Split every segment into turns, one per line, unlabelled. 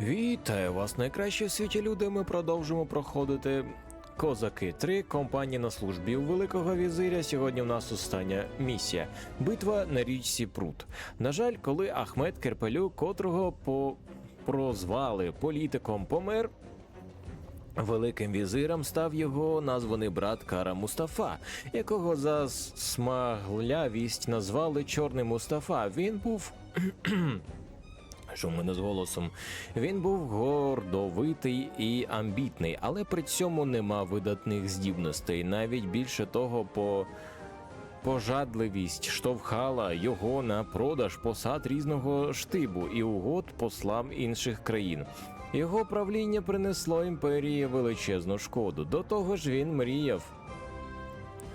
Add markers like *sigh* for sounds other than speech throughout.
Вітаю вас, найкращі в світі люди. Ми продовжимо проходити Козаки 3 компанії на службі у Великого візиря. Сьогодні в нас остання місія. Битва на річці Прут. На жаль, коли Ахмед Керпелюк, котрого по... прозвали політиком, помер. Великим візиром став його названий брат Кара Мустафа, якого за смаглявість назвали Чорний Мустафа. Він був що мене з голосом. Він був гордовитий і амбітний, але при цьому не мав видатних здібностей. Навіть більше того, по пожадливість штовхала його на продаж посад різного штибу і угод послам інших країн. Його правління принесло імперії величезну шкоду. До того ж, він мріяв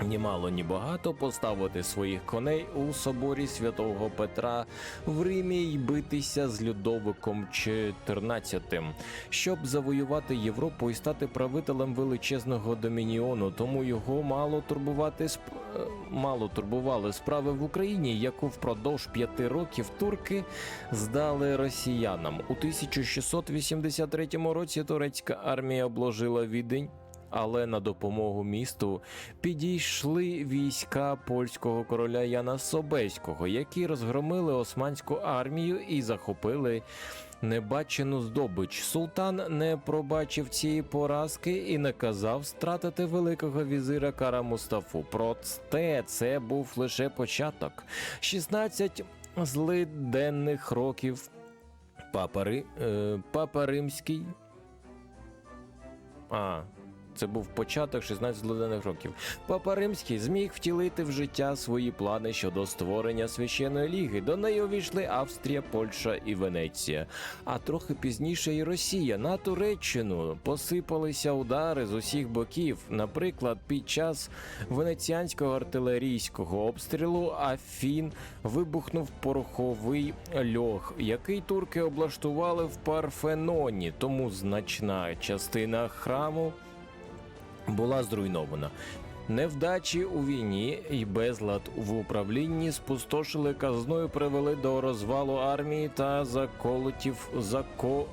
ні мало, ні багато поставити своїх коней у соборі святого Петра в Римі й битися з Людовиком XIV, щоб завоювати Європу і стати правителем величезного домініону. Тому його мало турбувати сп... е, мало турбували справи в Україні, яку впродовж п'яти років турки здали росіянам. У 1683 році турецька армія обложила Відень але на допомогу місту підійшли війська польського короля Яна Собеського, які розгромили османську армію і захопили небачену здобич. Султан не пробачив цієї поразки і наказав стратити великого візира Кара Мустафу. Проте це був лише початок. 16 злиденних років. Папа, Ри... е, Папа Римський. А, це був початок 16 злиденних років. Папа Римський зміг втілити в життя свої плани щодо створення священної ліги. До неї увійшли Австрія, Польща і Венеція. А трохи пізніше і Росія на Туреччину посипалися удари з усіх боків. Наприклад, під час венеціанського артилерійського обстрілу Афін вибухнув пороховий льох, який турки облаштували в Парфеноні. Тому значна частина храму була зруйнована. Невдачі у війні і безлад в управлінні спустошили казною, привели до розвалу армії та заколотів зако...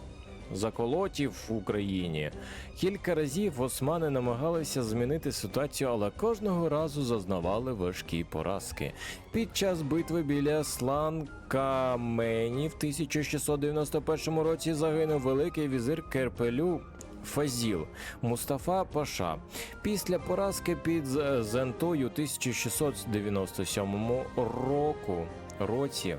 заколотів в Україні. Кілька разів османи намагалися змінити ситуацію, але кожного разу зазнавали важкі поразки. Під час битви біля Сланкамені в 1691 році загинув великий візир Керпелю Фазіл Мустафа Паша. Після поразки під Зентою 1697 року році.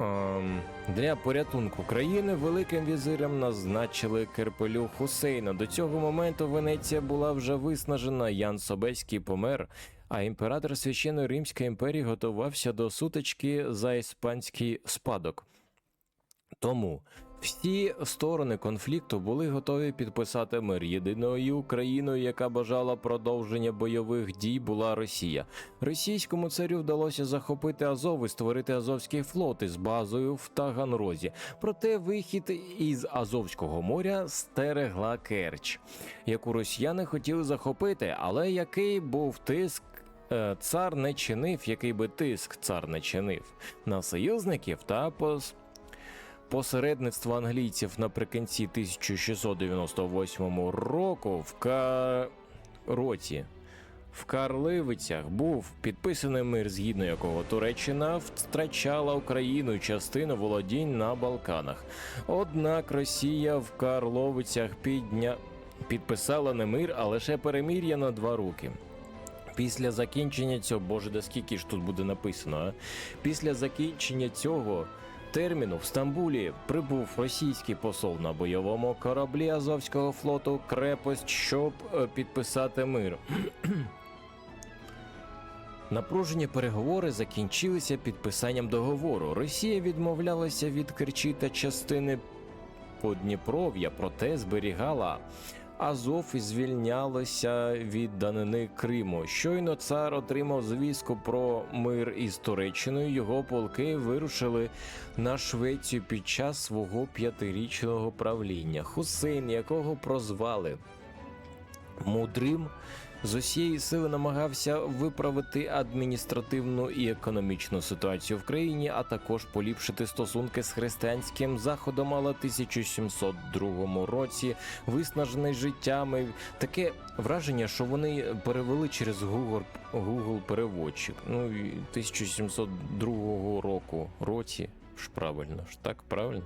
Ем, Для порятунку країни великим візирем назначили Керпелю Хусейна. До цього моменту Венеція була вже виснажена. Ян Собеський помер, а імператор Священної Римської імперії готувався до сутички за іспанський спадок. Тому всі сторони конфлікту були готові підписати мир. Єдиною країною, яка бажала продовження бойових дій, була Росія. Російському царю вдалося захопити Азов і створити Азовський флот із базою в Таганрозі. Проте вихід із Азовського моря стерегла Керч, яку росіяни хотіли захопити, але який був тиск. е, Цар не чинив, який би тиск цар не чинив на союзників та пос посередництво англійців наприкінці 1698 року в Ка... році. В Карливицях був підписаний мир, згідно якого Туреччина втрачала Україну частину володінь на Балканах. Однак Росія в Карловицях підня... підписала не мир, а лише перемир'я на два роки. Після закінчення цього, боже, да скільки ж тут буде написано, а? Після закінчення цього терміну в Стамбулі прибув російський посол на бойовому кораблі Азовського флоту крепость, щоб е, підписати мир. *clears throat* Напружені переговори закінчилися підписанням договору. Росія відмовлялася від Керчі та частини Подніпров'я, проте зберігала Азов звільнялися від данини Криму. Щойно цар отримав звістку про мир із Туреччиною. Його полки вирушили на Швецію під час свого п'ятирічного правління. Хусейн, якого прозвали мудрим, з усієї сили намагався виправити адміністративну і економічну ситуацію в країні, а також поліпшити стосунки з християнським заходом. Але 1702 році, виснажений життями, таке враження, що вони перевели через Google, Google переводчик. Ну і 1702 року році ж правильно ж так правильно.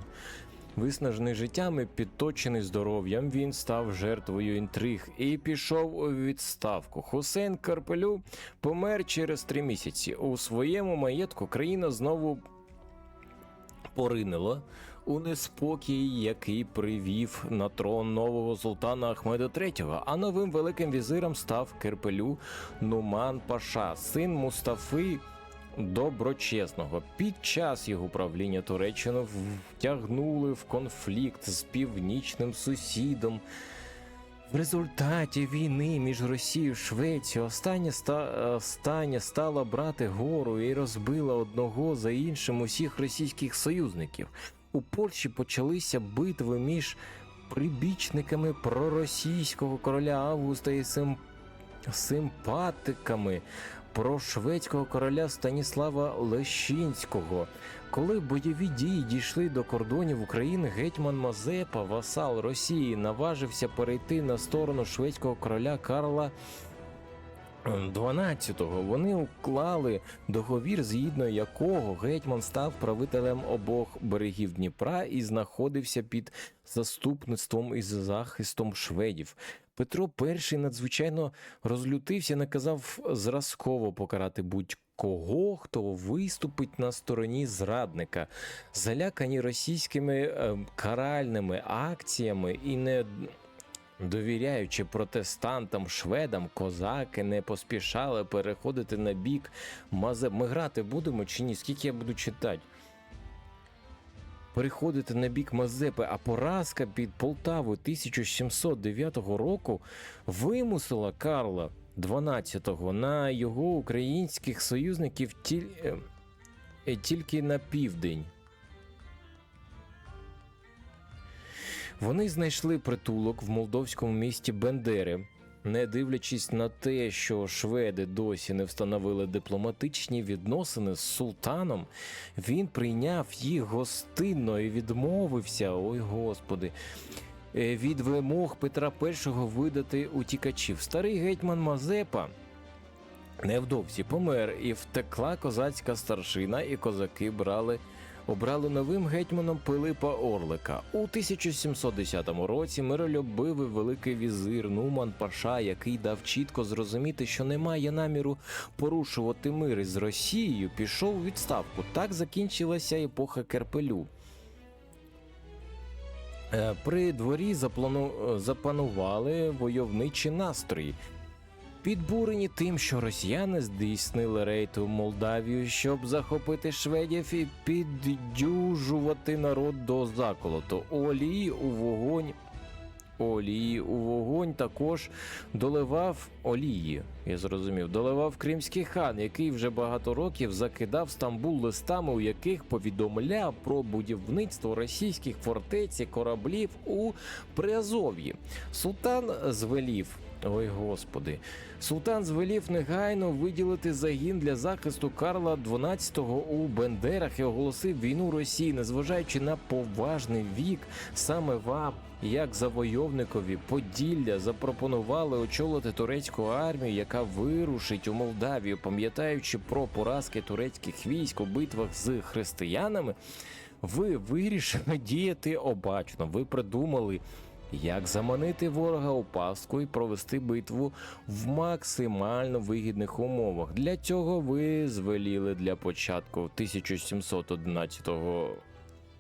Виснажений життями, підточений здоров'ям, він став жертвою інтриг і пішов у відставку. Хусейн Карпелю помер через три місяці. У своєму маєтку країна знову поринила у неспокій, який привів на трон нового султана Ахмеда III, а новим великим візиром став Керпелю Нуман Паша, син Мустафи доброчесного. Під час його правління Туреччину втягнули в конфлікт з північним сусідом. В результаті війни між Росією і Швецією остання, ста... остання стала брати гору і розбила одного за іншим усіх російських союзників. У Польщі почалися битви між прибічниками проросійського короля Августа і сим... симпатиками прошведського короля Станіслава Лещинського. Коли бойові дії дійшли до кордонів України, гетьман Мазепа, васал Росії, наважився перейти на сторону шведського короля Карла. 12-го вони уклали договір, згідно якого гетьман став правителем обох берегів Дніпра і знаходився під заступництвом і захистом шведів. Петро І надзвичайно розлютився, наказав зразково покарати будь-кого, хто виступить на стороні зрадника, залякані російськими е, каральними акціями і не. Довіряючи протестантам, шведам, козаки не поспішали переходити на бік Мазе. Ми грати будемо чи ні? Скільки я буду читати? Переходити на бік Мазепи, а поразка під Полтавою 1709 року вимусила Карла XII на його українських союзників тіль... е, тільки на південь. Вони знайшли притулок в молдовському місті Бендери. Не дивлячись на те, що шведи досі не встановили дипломатичні відносини з султаном, він прийняв їх гостинно і відмовився, ой господи, е, від вимог Петра І видати утікачів. Старий гетьман Мазепа невдовзі помер і втекла козацька старшина, і козаки брали обрали новим гетьманом Пилипа Орлика. У 1710 році миролюбивий великий візир Нуман Паша, який дав чітко зрозуміти, що немає наміру порушувати мир із Росією, пішов у відставку. Так закінчилася епоха Керпелю. Е, При дворі заплану... запанували войовничі настрої. Підбурені тим, що росіяни здійснили рейд у Молдавію, щоб захопити шведів і піддюжувати народ до заколоту. Олії у вогонь. Олії у вогонь також доливав олії. Я зрозумів, доливав кримський хан, який вже багато років закидав Стамбул листами, у яких повідомляв про будівництво російських фортець і кораблів у Приазов'ї. Султан звелів. Ой господи, султан звелів негайно виділити загін для захисту Карла XII у Бендерах і оголосив війну Росії, незважаючи на поважний вік, саме вам, як завойовникові Поділля, запропонували очолити турецьку армію, яка вирушить у Молдавію, пам'ятаючи про поразки турецьких військ у битвах з християнами. Ви вирішили діяти обачно. Ви придумали. Як заманити ворога у пастку і провести битву в максимально вигідних умовах? Для цього ви звеліли для початку в 1711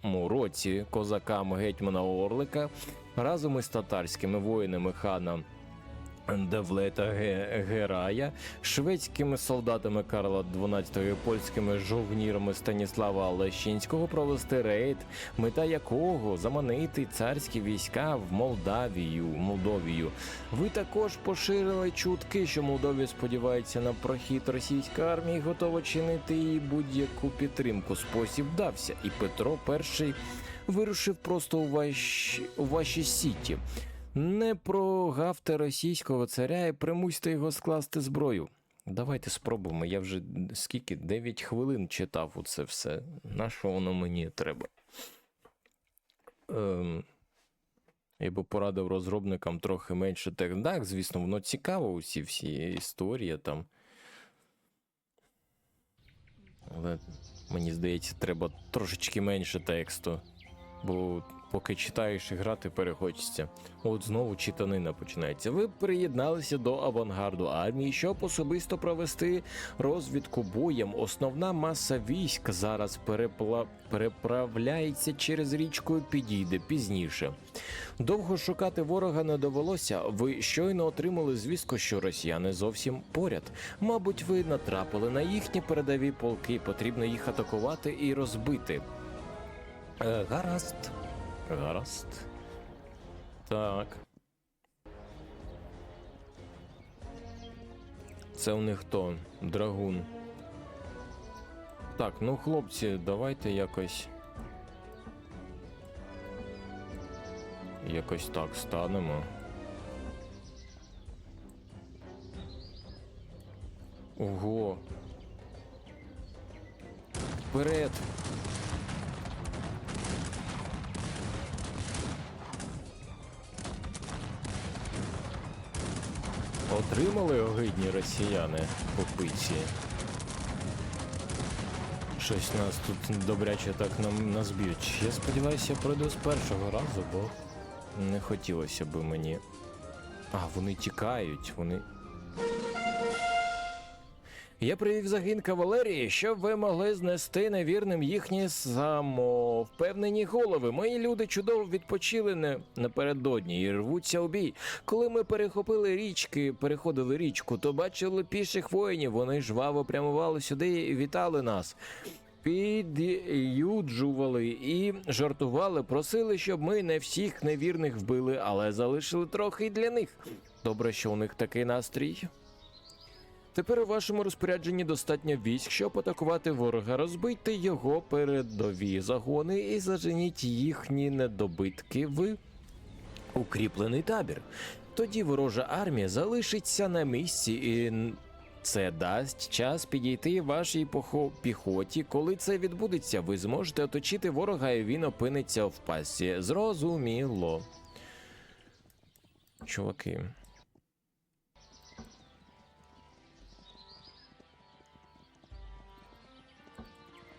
році козакам гетьмана Орлика разом із татарськими воїнами хана Девлета Ге- Герая, шведськими солдатами Карла XII польськими жовнірами Станіслава Лещинського провести рейд, мета якого заманити царські війська в Молдавію. Молдовію. Ви також поширили чутки, що Молдовія сподівається на прохід російської армії, готова чинити їй будь-яку підтримку. Спосіб дався, і Петро І вирушив просто у ваші, у ваші сіті. Не прогавте російського царя і примусьте його скласти зброю. Давайте спробуємо. Я вже скільки? 9 хвилин читав у це все. На що воно мені треба? Ем, я би порадив розробникам трохи менше тех. Так, звісно, воно цікаво, усі всі історії там. Але мені здається, треба трошечки менше тексту. Бо поки читаєш і грати перехочеться. От знову читанина починається. Ви приєдналися до авангарду армії, щоб особисто провести розвідку боєм. Основна маса військ зараз перепла... переправляється через річку і підійде пізніше. Довго шукати ворога не довелося. Ви щойно отримали звістку, що росіяни зовсім поряд. Мабуть, ви натрапили на їхні передові полки. Потрібно їх атакувати і розбити. Е, гаразд. Гаразд. Так. Це у них хто? Драгун. Так, ну хлопці, давайте якось. Якось так станемо. Ого. Вперед! Отримали огидні росіяни по пиці. Щось нас тут добряче так нам назб'ють. Я сподіваюся, я пройду з першого разу, бо не хотілося би мені. А, вони тікають, вони. Я привів загін кавалерії, щоб ви могли знести невірним їхні самовпевнені голови. Мої люди чудово відпочили не напередодні і рвуться у бій. Коли ми перехопили річки, переходили річку, то бачили піших воїнів. Вони жваво прямували сюди і вітали нас. Під'юджували і жартували, просили, щоб ми не всіх невірних вбили, але залишили трохи й для них. Добре, що у них такий настрій. Тепер у вашому розпорядженні достатньо військ, щоб атакувати ворога, розбийте його передові загони і заженіть їхні недобитки в укріплений табір. Тоді ворожа армія залишиться на місці, і це дасть час підійти вашій піхоті. Коли це відбудеться, ви зможете оточити ворога, і він опиниться в пасі. Зрозуміло. Чуваки.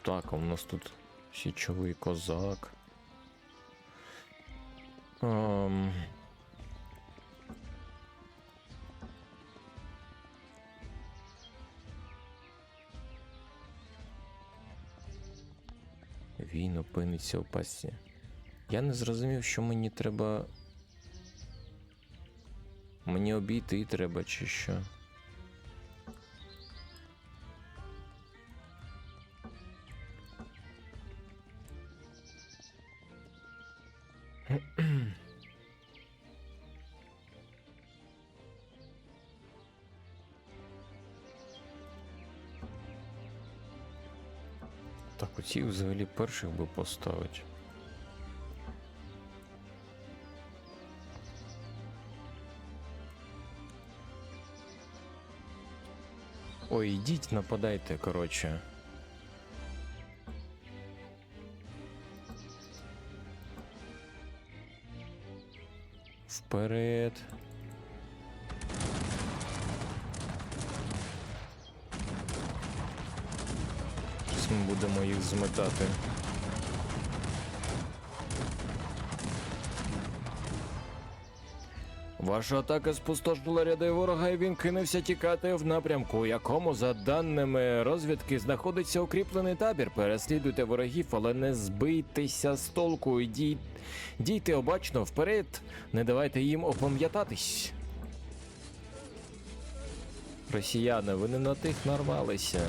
Так, а у нас тут січовий козак. Ем... Він опиниться у пасі. Я не зрозумів, що мені треба. Мені обійти треба, чи що. *clears throat* Так, оці взагалі перших би поставити. Ой, ідіть, нападайте, коротше. Вперед. Будемо їх зметати. Ваша атака спустошила ряди ворога, і він кинувся тікати в напрямку, у якому, за даними розвідки, знаходиться укріплений табір. Переслідуйте ворогів, але не збийтеся з толку. і Дій... Дійте обачно вперед, не давайте їм опам'ятатись. Росіяни, ви не на тих нарвалися.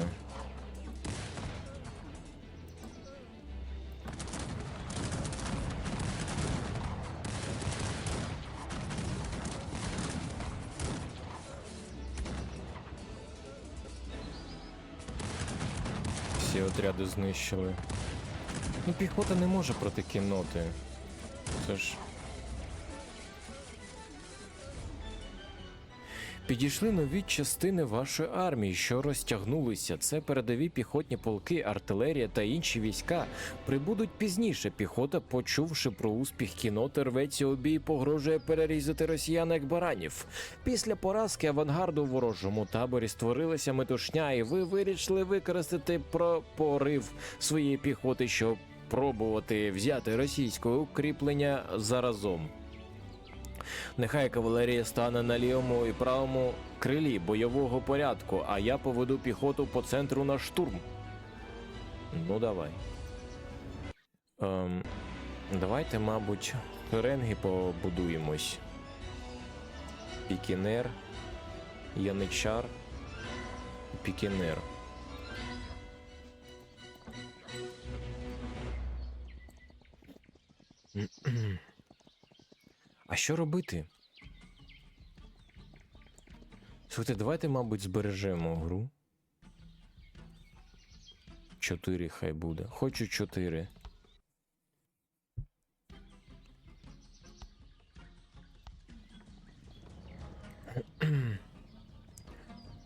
Знищили. Ну, піхота не може проти кінноти. Це ж. Підійшли нові частини вашої армії, що розтягнулися. Це передові піхотні полки, артилерія та інші війська. Прибудуть пізніше. Піхота, почувши про успіх кіноти, рветься у бій, погрожує перерізати росіян як баранів. Після поразки авангарду у ворожому таборі створилася метушня, і ви вирішили використати про порив своєї піхоти, щоб пробувати взяти російське укріплення заразом. Нехай кавалерія стане на лівому і правому крилі бойового порядку, а я поведу піхоту по центру на штурм. Ну, давай. Ем, давайте, мабуть, ренги побудуємось. Пікінер, Яничар, Пікінер. А що робити? Слухайте, давайте, мабуть, збережемо гру. Чотири хай буде. Хочу чотири.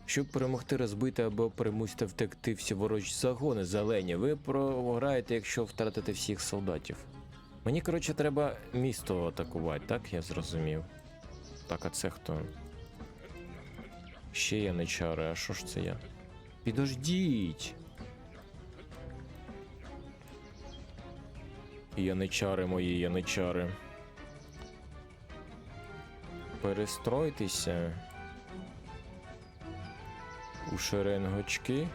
Щоб перемогти розбити або примусити втекти всі ворожі загони зелені, ви програєте, якщо втратите всіх солдатів. Мені, коротше, треба місто атакувати, так я зрозумів. Так, а це хто? Ще я не чари, а що ж це я? Підождіть. Яничари мої, яничари. Перестройтеся. У шеренгочки.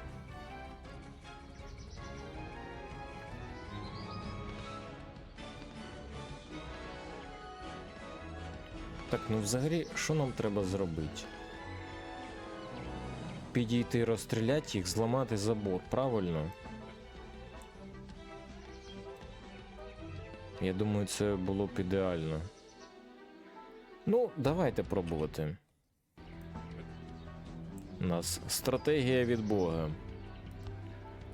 Так, ну взагалі, що нам треба зробити? Підійти, розстріляти їх, зламати забор, правильно? Я думаю, це було б ідеально. Ну, давайте пробувати. У нас стратегія від Бога.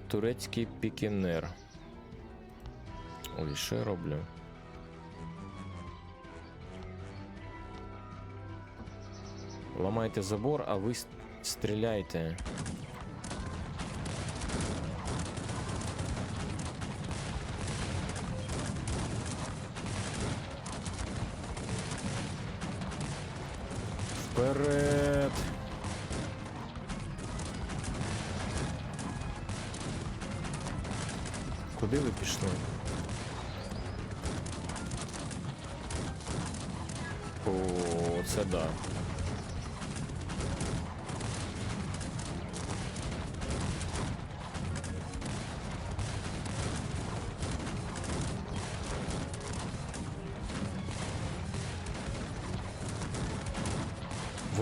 Турецький пікінер. Ой, що я роблю? Ламайте забор, а ви стріляйте.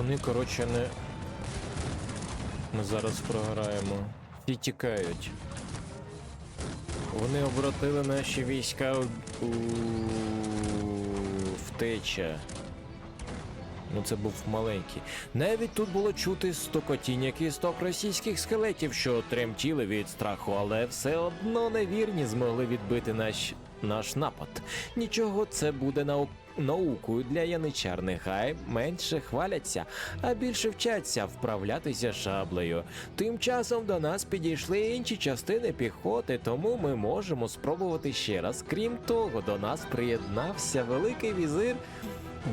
Вони, коротше, не. Ми зараз програємо. Всі тікають. Вони обратили наші війська у, втеча. Ну, це був маленький. Навіть тут було чути стокотіння кісток російських скелетів, що тремтіли від страху, але все одно невірні змогли відбити наш, наш напад. Нічого, це буде нау... наукою для яничар. Нехай менше хваляться, а більше вчаться вправлятися шаблею. Тим часом до нас підійшли інші частини піхоти, тому ми можемо спробувати ще раз. Крім того, до нас приєднався великий візир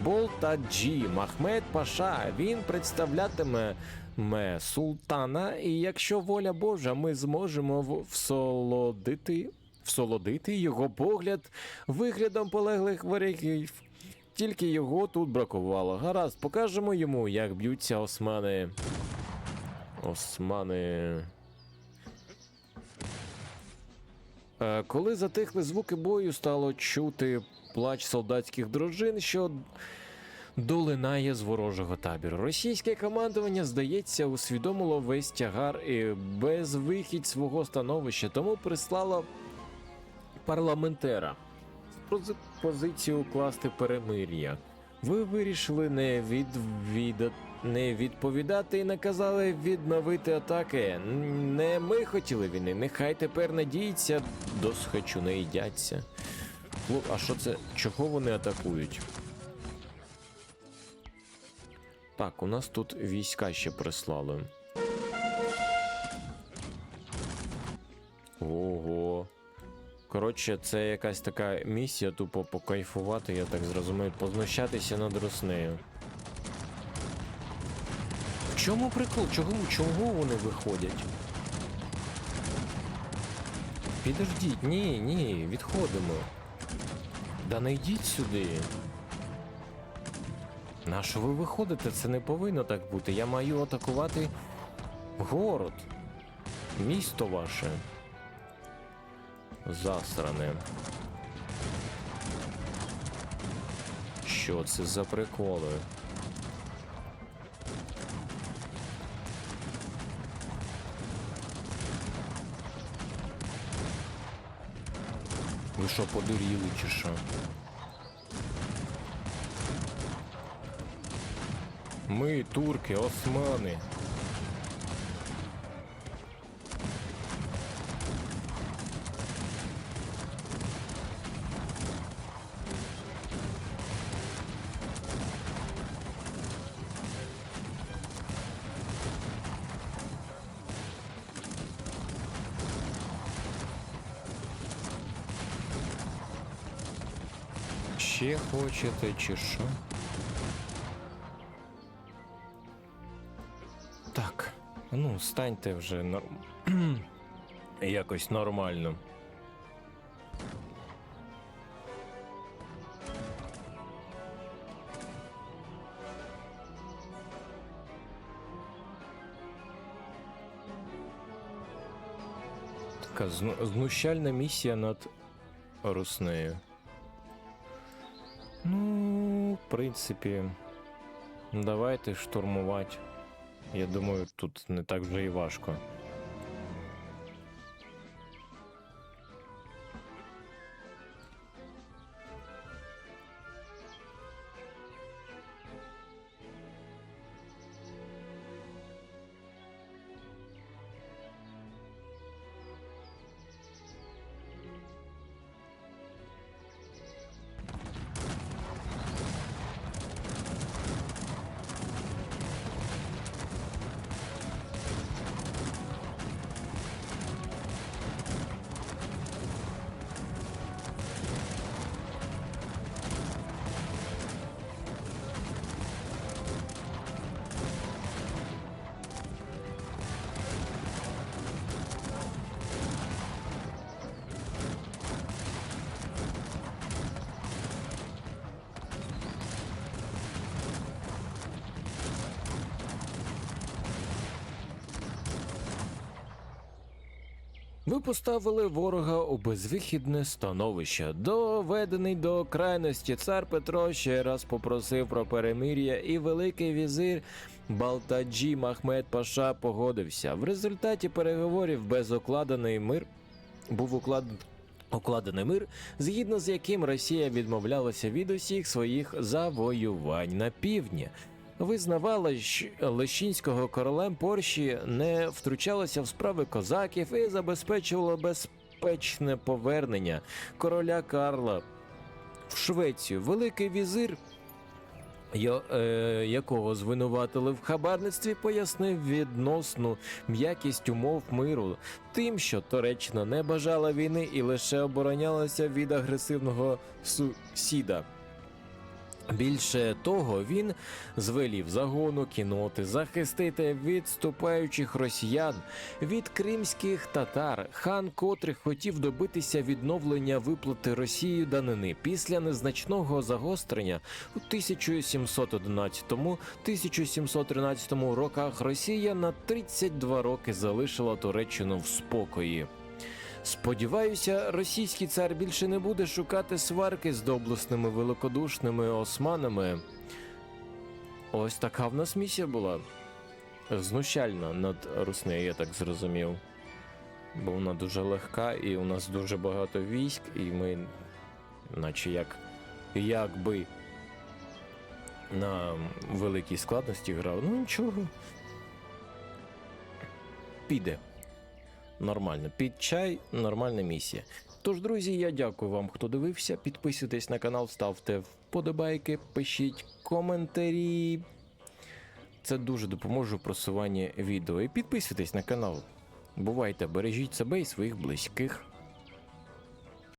Болтаджі Махмед Паша. Він представлятиме ме султана, і якщо воля Божа, ми зможемо всолодити, всолодити його погляд виглядом полеглих ворогів. Тільки його тут бракувало. Гаразд, покажемо йому, як б'ються османи. Османи. Е, Коли затихли звуки бою, стало чути плач солдатських дружин, що долинає з ворожого табору. Російське командування, здається, усвідомило весь тягар і безвихідь свого становища, тому прислало парламентера позицію укласти перемир'я. Ви вирішили не відвідати. Не відповідати і наказали відновити атаки. Не ми хотіли війни, нехай тепер надіються, до схочу не їдяться. Хлоп, а що це? Чого вони атакують? Так, у нас тут війська ще прислали. Ого. Коротше, це якась така місія, тупо покайфувати, я так зрозумів, познущатися над Руснею. В чому прикол? Чого, чого вони виходять? Підождіть, ні, ні, відходимо. Да не йдіть сюди. На що ви виходите? Це не повинно так бути. Я маю атакувати город. Місто ваше. Засране. Що це за приколи? Ви що, подуріли чи що? Ми, турки, османи. Ще хочете чи що? Так, ну станьте вже норм... *clears throat* якось нормально. Така зну- знущальна місія над Руснею. Ну, в принципі, давайте штурмувати. Я думаю, тут не так вже і важко. Ви поставили ворога у безвихідне становище. Доведений до крайності цар Петро ще раз попросив про перемир'я, і великий візир Балтаджі Махмед Паша погодився. В результаті переговорів без укладений мир був укладений. Укладений мир, згідно з яким Росія відмовлялася від усіх своїх завоювань на півдні. Визнавала, що Лещинського королем Порші не втручалася в справи козаків і забезпечувала безпечне повернення короля Карла в Швецію. Великий візир, е, якого звинуватили в хабарництві, пояснив відносну м'якість умов миру, тим, що Туреччина не бажала війни і лише оборонялася від агресивного сусіда. Більше того, він звелів загону кіноти захистити відступаючих росіян від кримських татар, хан котрих хотів добитися відновлення виплати Росією данини після незначного загострення у 1711-1713 роках Росія на 32 роки залишила Туреччину в спокої. Сподіваюся, російський цар більше не буде шукати сварки з доблесними великодушними османами. Ось така в нас місія була. Знущальна над Руснею, я так зрозумів. Бо вона дуже легка, і у нас дуже багато військ, і ми, наче як якби на великій складності грав. Ну нічого. Піде. Нормально. Під чай, нормальна місія. Тож, друзі, я дякую вам, хто дивився. Підписуйтесь на канал, ставте вподобайки, пишіть коментарі. Це дуже допоможе у просуванні відео. І підписуйтесь на канал. Бувайте, бережіть себе і своїх близьких.